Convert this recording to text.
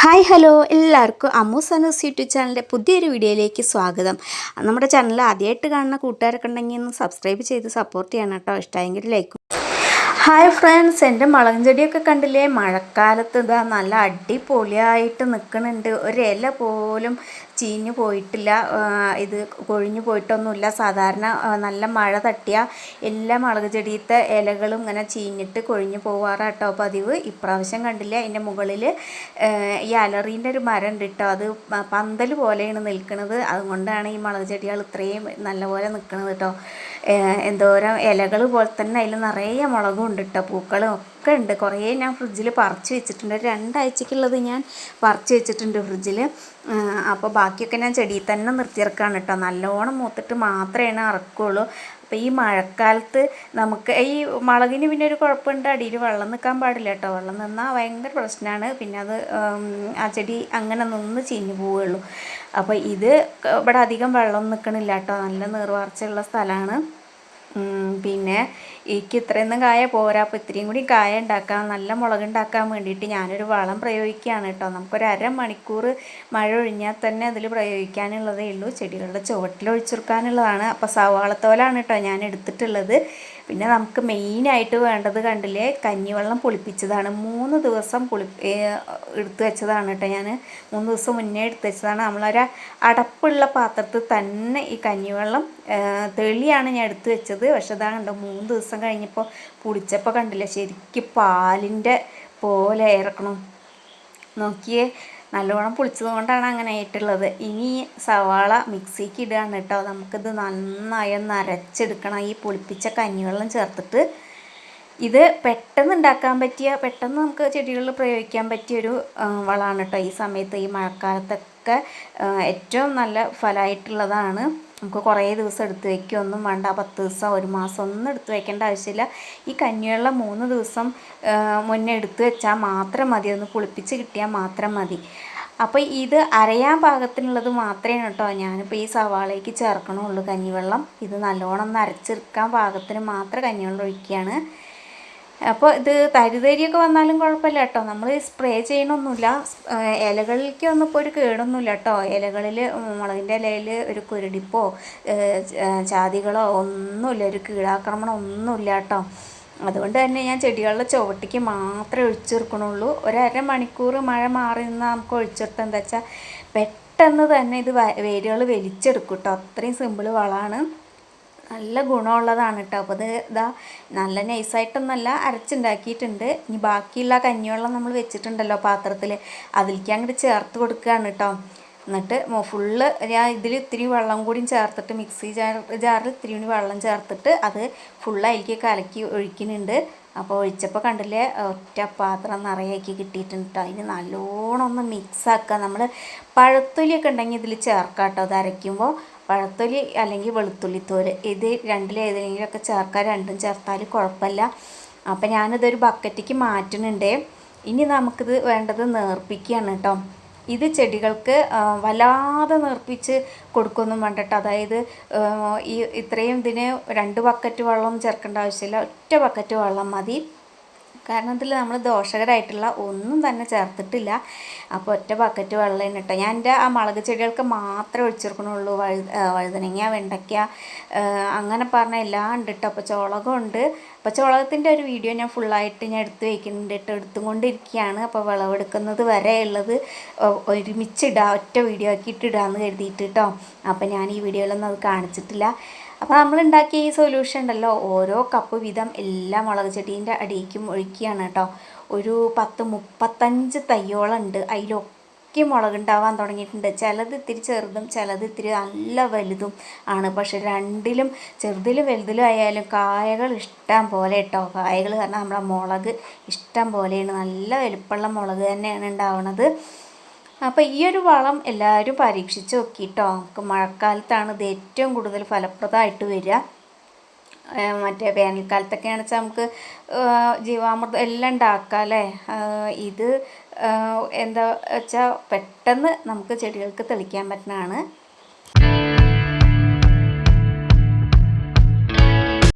Hi hello. എല്ലാവർക്കും Ammu Sanoos YouTube ചാനലിന്റെ പുതിയൊരു വീഡിയോയിലേക്ക് സ്വാഗതം. നമ്മുടെ ചാനൽ ആദ്യമായിട്ട് കാണുന്ന കൂട്ടുകാരൊക്കെ ഉണ്ടെങ്കിൽ ഒന്ന് സബ്സ്ക്രൈബ് ചെയ്ത് സപ്പോർട്ട് ചെയ്യണം കേട്ടോ. ഇഷ്ടമായെങ്കിൽ ലൈക്കും ഹായ് ഫ്രണ്ട്സ് എന്റെ മുളകും ചെടിയൊക്കെ കണ്ടില്ലേ? മഴക്കാലത്ത് ഇതാ നല്ല അടിപൊളിയായിട്ട് നിൽക്കുന്നുണ്ട്. ഒരു ഇല പോലും ചീഞ്ഞു പോയിട്ടില്ല. ഇത് കൊഴിഞ്ഞു പോയിട്ടൊന്നുമില്ല. സാധാരണ നല്ല മഴ തട്ടിയ എല്ലാ മുളക് ചെടിയത്തെ ഇലകളും ഇങ്ങനെ ചീഞ്ഞിട്ട് കൊഴിഞ്ഞു പോവാറാട്ടോ പതിവ്. ഇപ്രാവശ്യം കണ്ടില്ല അതിന്റെ മുകളിൽ ഈ അലറീന്റെ ഒരു മരം ഉണ്ട് കേട്ടോ അത് പന്തൽ പോലെയാണ് നിൽക്കുന്നത് അതുകൊണ്ടാണ് ഈ മുളക് ചെടികൾ ഇത്രയും നല്ലപോലെ നിൽക്കുന്നത് കേട്ടോ എന്തോരം ഇലകൾ പോലെ തന്നെ അതിൽ നിറയെ മുളകും ഉണ്ട് കേട്ടോ പൂക്കളും ഒക്കെ ഉണ്ട് കുറേ ഞാൻ ഫ്രിഡ്ജിൽ പറിച്ച് വെച്ചിട്ടുണ്ട്. രണ്ടാഴ്ചക്കുള്ളത് ഞാൻ പറിച്ച് വെച്ചിട്ടുണ്ട് ഫ്രിഡ്ജിൽ അപ്പോൾ ബാക്കിയൊക്കെ ഞാൻ ചെടിയിൽ തന്നെ നിർത്തിയിറക്കാണ് കേട്ടോ നല്ലോണം മൂത്തിട്ട് മാത്രമേ ഇറക്കുകയുള്ളൂ അപ്പോൾ ഈ മഴക്കാലത്ത് നമുക്ക് ഈ മുളകിന് പിന്നെ ഒരു കുഴപ്പമുണ്ട്. അടിയിൽ വെള്ളം നിൽക്കാൻ പാടില്ല കേട്ടോ വെള്ളം നിന്നാൽ ഭയങ്കര പ്രശ്നമാണ്. പിന്നെ അത് ആ ചെടി അങ്ങനെ നിന്ന് ചീഞ്ഞു പോവുകയുള്ളൂ. അപ്പോൾ ഇത് ഇവിടെ അധികം വെള്ളം നിൽക്കണില്ല കേട്ടോ നല്ല നീർവാർച്ചയുള്ള സ്ഥലമാണ്. പിന്നെ എനിക്ക് ഇത്രയൊന്നും കായ പോരാ. അപ്പോൾ ഇത്രയും കൂടി കായ ഉണ്ടാക്കാൻ നല്ല മുളക് ഉണ്ടാക്കാൻ വേണ്ടിയിട്ട് ഞാനൊരു വളം പ്രയോഗിക്കുകയാണ് കേട്ടോ. നമുക്കൊരു അരമണിക്കൂർ മഴ ഒഴിഞ്ഞാൽ തന്നെ അതിൽ പ്രയോഗിക്കാനുള്ളതേ ഉള്ളൂ. ചെടികളുടെ ചുവട്ടിൽ ഒഴിച്ചെടുക്കാനുള്ളതാണ്. അപ്പോൾ സവാളത്തോലാണ് കേട്ടോ ഞാൻ എടുത്തിട്ടുള്ളത്. പിന്നെ നമുക്ക് മെയിനായിട്ട് വേണ്ടത് കണ്ടില്ലേ കഞ്ഞിവെള്ളം പുളിപ്പിച്ചതാണ്. മൂന്ന് ദിവസം പുളി എടുത്തു എടുത്ത് വെച്ചതാണ് കേട്ടോ ഞാൻ. മൂന്ന് ദിവസം മുന്നേ എടുത്തു വെച്ചതാണ്. നമ്മളൊരു അടപ്പുള്ള പാത്രത്തിൽ തന്നെ ഈ കഞ്ഞിവെള്ളം തെളിയാണ് ഞാൻ എടുത്തു വെച്ചത്. പക്ഷെ അതാണ് കണ്ടോ മൂന്ന് ദിവസം കഴിഞ്ഞപ്പോൾ പുളിച്ചപ്പോൾ കണ്ടില്ല? ശരിക്കും പാലിന്റെ പോലെ ഇറക്കണം. നോക്കിയേ നല്ലോണം പുളിച്ചത് കൊണ്ടാണ് അങ്ങനെ ആയിട്ടുള്ളത്. ഇനി സവാള മിക്സിക്ക് ഇടുകയാണ് കേട്ടോ നമുക്കിത് നന്നായി നരച്ചെടുക്കണം ഈ പുളിപ്പിച്ച കഞ്ഞിവെള്ളം ചേർത്തിട്ട്. ഇത് പെട്ടെന്ന് ഉണ്ടാക്കാൻ പറ്റിയ പെട്ടെന്ന് നമുക്ക് ചെടികളിൽ പ്രയോഗിക്കാൻ പറ്റിയൊരു വളമാണ് കേട്ടോ ഈ സമയത്ത് ഈ മഴക്കാലത്തൊക്കെ ഏറ്റവും നല്ല ഫലമായിട്ടുള്ളതാണ്. നമുക്ക് കുറേ ദിവസം എടുത്ത് വയ്ക്കുകയൊന്നും വേണ്ട. പത്ത് ദിവസം ഒരു മാസം ഒന്നും എടുത്ത് വയ്ക്കേണ്ട ആവശ്യമില്ല. ഈ കഞ്ഞിവെള്ളം മൂന്ന് ദിവസം മുന്നേ എടുത്ത് വെച്ചാൽ മാത്രം മതി. ഒന്ന് പുളിപ്പിച്ച് കിട്ടിയാൽ മാത്രം മതി. അപ്പോൾ ഇത് അരയാൻ പാകത്തിനുള്ളത് മാത്രമേ കേട്ടോ. ഞാനിപ്പോൾ ഈ സവാളയ്ക്ക് ചേർക്കണുള്ളൂ കഞ്ഞിവെള്ളം. ഇത് നല്ലോണം ഒന്ന് അരച്ചെടുക്കാൻ പാകത്തിന് മാത്രം കഞ്ഞിവെള്ളം ഒഴിക്കുകയാണ് അപ്പോൾ ഇത് തരിതരിയൊക്കെ വന്നാലും കുഴപ്പമില്ല കേട്ടോ. നമ്മൾ സ്പ്രേ ചെയ്യണമൊന്നുമില്ല ഇലകളിലേക്ക് ഒന്നും ഒരു കേടൊന്നുമില്ല കേട്ടോ. ഇലകളിൽ മുളകിന്റെ ഇലയിൽ ഒരു കുരുടിപ്പോ ചാതികളോ ഒന്നുമില്ല. ഒരു കീടാക്രമണം ഒന്നുമില്ല കേട്ടോ. അതുകൊണ്ട് തന്നെ ഞാൻ ചെടികളുടെ ചുവട്ടിക്ക് മാത്രമേ ഒഴിച്ചിറക്കണുള്ളൂ ഒരര അരമണിക്കൂർ മഴ മാറി നിന്നാൽ നമുക്ക് ഒഴിച്ചെടുത്ത എന്താ വെച്ചാൽ പെട്ടെന്ന് തന്നെ ഇത് വേരുകൾ വലിച്ചെടുക്കും കേട്ടോ. അത്രയും സിമ്പിൾ വളമാണ്. നല്ല ഗുണമുള്ളതാണ് കേട്ടോ. അപ്പോൾ ഇത് ഇതാ നല്ല നൈസായിട്ടൊന്നല്ല അരച്ചുണ്ടാക്കിയിട്ടുണ്ട്. ഇനി ബാക്കിയുള്ള കഞ്ഞിവെള്ളം നമ്മൾ വെച്ചിട്ടുണ്ടല്ലോ പാത്രത്തിൽ അതിലേക്ക് അങ്ങോട്ട് ചേർത്ത് കൊടുക്കുകയാണ് കേട്ടോ. എന്നിട്ട് ഫുള്ള് ഞാൻ ഇതിൽ ഇത്തിരി വെള്ളം കൂടി ചേർത്തിട്ട് മിക്സി ജാർ ജാറിൽ ഇത്തിരി കൂടി വെള്ളം ചേർത്തിട്ട് അത് ഫുള്ളായിരിക്കും കലക്കി ഒഴിക്കുന്നുണ്ട്. അപ്പോൾ ഒഴിച്ചപ്പോൾ കണ്ടില്ലേ ഒറ്റ പാത്രം നിറയാക്കി കിട്ടിയിട്ടുണ്ട് കേട്ടോ അതിന് നല്ലോണം ഒന്ന് മിക്സാക്കുക നമ്മൾ പഴത്തൊലിയൊക്കെ ഉണ്ടെങ്കിൽ ഇതിൽ ചേർക്കാം കേട്ടോ അത് അരയ്ക്കുമ്പോൾ പഴത്തൊലി അല്ലെങ്കിൽ വെളുത്തുള്ളി തോര് ഇത് രണ്ടിലേതെങ്കിലുമൊക്കെ ചേർക്കാം രണ്ടും ചേർത്താൽ കുഴപ്പമില്ല. അപ്പം ഞാനിതൊരു ബക്കറ്റിക്ക് മാറ്റുന്നുണ്ട്. ഇനി നമുക്കിത് വേണ്ടത് നേർപ്പിക്കുകയാണ് കേട്ടോ. ഇത് ചെടികൾക്ക് വല്ലാതെ നേർപ്പിച്ച് കൊടുക്കൊന്നും വേണ്ട കേട്ടോ അതായത് ഈ ഇത്രയും ഇതിന് രണ്ട് ബക്കറ്റ് വെള്ളം ചേർക്കേണ്ട ആവശ്യമില്ല. ഒറ്റ ബക്കറ്റ് വെള്ളം മതി. കാരണം ഇതിൽ നമ്മൾ ദോഷകരമായിട്ടുള്ള ഒന്നും തന്നെ ചേർത്തിട്ടില്ല. അപ്പോൾ ഒറ്റ ബക്കറ്റ് വെള്ളം തന്നെ കേട്ടോ ഞാൻ എന്റെ ആ മുളക് ചെടികൾക്ക് മാത്രമേ ഒഴിച്ചെടുക്കണുള്ളൂ വഴു വഴുതനങ്ങ വെണ്ടയ്ക്ക അങ്ങനെ പറഞ്ഞ എല്ലാം ഉണ്ട് കേട്ടോ അപ്പോൾ ചോളകമുണ്ട് അപ്പോൾ ചോളകത്തിന്റെ ഒരു വീഡിയോ ഞാൻ ഫുള്ളായിട്ട് ഞാൻ എടുത്ത് വയ്ക്കുന്നുണ്ട് കേട്ടോ എടുത്തുകൊണ്ടിരിക്കുകയാണ് അപ്പോൾ വിളവെടുക്കുന്നത് വരെ ഉള്ളത് ഒരുമിച്ചിടാം ഒറ്റ വീഡിയോ ആക്കിയിട്ട് ഇടാമെന്ന് കരുതിയിട്ട് കേട്ടോ അപ്പോൾ ഞാൻ ഈ വീഡിയോയിലൊന്നും അത് കാണിച്ചിട്ടില്ല. അപ്പോൾ നമ്മൾ ഉണ്ടാക്കിയ ഈ സൊല്യൂഷൻ ഉണ്ടല്ലോ. ഓരോ കപ്പ് വീതം എല്ലാ മുളക് ചെടീന്റെ അടിയിലേക്കും ഒഴിക്കുകയാണ് കേട്ടോ. ഒരു പത്ത് മുപ്പത്തഞ്ച് തയ്യോളം ഉണ്ട്. അതിലൊക്കെ മുളക് ഉണ്ടാവാൻ തുടങ്ങിയിട്ടുണ്ട്. ചിലത് ഇത്തിരി ചെറുതും ചിലത് ഇത്തിരി നല്ല വലുതും ആണ്. പക്ഷെ രണ്ടിലും ചെറുതിലും വലുതിലും ആയാലും കായകൾ ഇഷ്ടം പോലെ കേട്ടോ. കായകൾ കാരണം നമ്മുടെ മുളക് ഇഷ്ടം പോലെയാണ്. നല്ല വലുപ്പമുള്ള മുളക് തന്നെയാണ് ഉണ്ടാവുന്നത് അപ്പോൾ ഈ ഒരു വളം എല്ലാവരും പരീക്ഷിച്ച് നോക്കിയിട്ടോ നമുക്ക് മഴക്കാലത്താണ് ഇത് ഏറ്റവും കൂടുതൽ ഫലപ്രദമായിട്ട് വരിക. മറ്റേ വേനൽക്കാലത്തൊക്കെയാണ് വെച്ചാൽ നമുക്ക് ജീവാമൃതം എല്ലാം ഉണ്ടാക്കാം അല്ലേ? ഇത് എന്താ വെച്ചാൽ പെട്ടെന്ന് നമുക്ക് ചെടികൾക്ക് തെളിക്കാൻ പറ്റുന്നതാണ്.